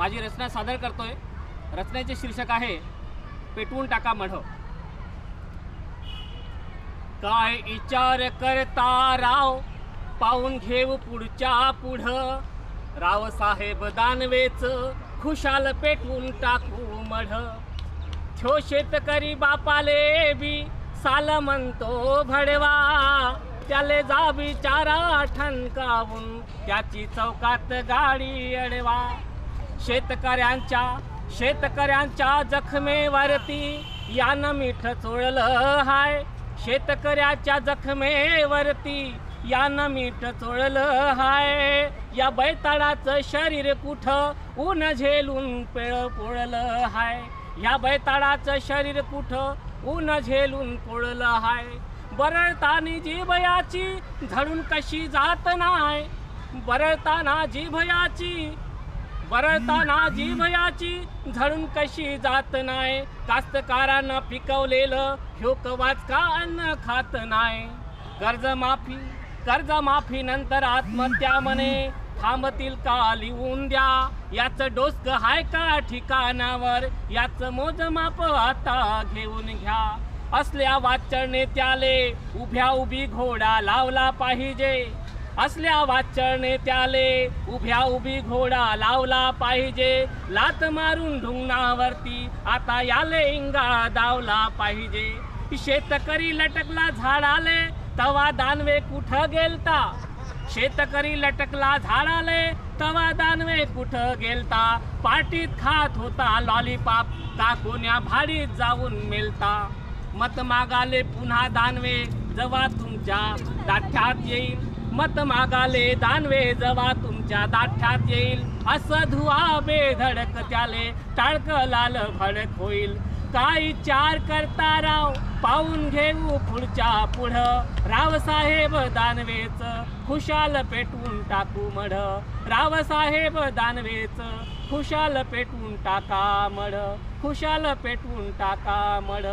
माझी रचना सादर करतोय. रचनेचे शीर्षक आहे पेटवून टाका मढ. काय विचार करता राव पाहून घेऊ पुढच्या पुढं. राव साहेब दानवेच खुशाल पेटवून टाकू मढ. ठो शेतकरी बापाले बी साल म्हणतो भडवा. त्याले जा बिचारा ठणकावून त्याची चौकात गाडी अडवा. शेतकऱ्यांच्या शेतकऱ्यांच्या जखमेवरती यानं मीठ चोळलं हाय. शेतकऱ्याच्या जखमेवरती यानं मीठ चोळलं हाय. या बैताळाचं शरीर कुठं ऊन झेलून पेळ पोळलं हाय. या बैताळाचं शरीर कुठं ऊन झेलून पोळलं हाय. बरळतानी जीभयाची झडून कशी जात नाय. बरळताना जीभयाची बरळताना जीवयाची झळून कशी जात नाही कास्तकारांना पिकवलेलं ह्यो कवाच का अन्न खात नाय? कर्जमाफी कर्जमाफी नंतर आत्महत्या म्हणे. थांबतील का लिहून द्या? याचं डोसक हाय का ठिकाणावर? याचं मोजमाप आता घेऊन घ्या. असल्या वाचने त्याले उभ्या उभी घोडा लावला पाहिजे. असल्या वाचन नेत्याले उभ्या उभी घोडा लावला पाहिजे. लात मारून ढुंगणावरती. आता याले इंगा दावला पाहिजे. शेतकरी लटकला झाडाले. तवा दानवे कुठं गेलता? शेतकरी लटकला झाडाले. तवा दानवे कुठं गेलता? पाटीत खात होता लॉलीपॉप दाखवण्या भाडीत जाऊन मेलता? मत मागाले पुन्हा दानवे. जवा तुमच्या दाठ्यात येईल मत मागाले दानवे जवा तुमच्या दाठ्यात येईल. असं धुवा बेधडक त्याले टाळक लाल भडक होईल. काय चार करता राव पाहून घेऊ पुढच्या पुढं. रावसाहेब दानवेच खुशाल पेटवून टाकू मढ. रावसाहेब दानवेच खुशाल पेटवून टाका मढ. खुशाल पेटवून टाका मढ.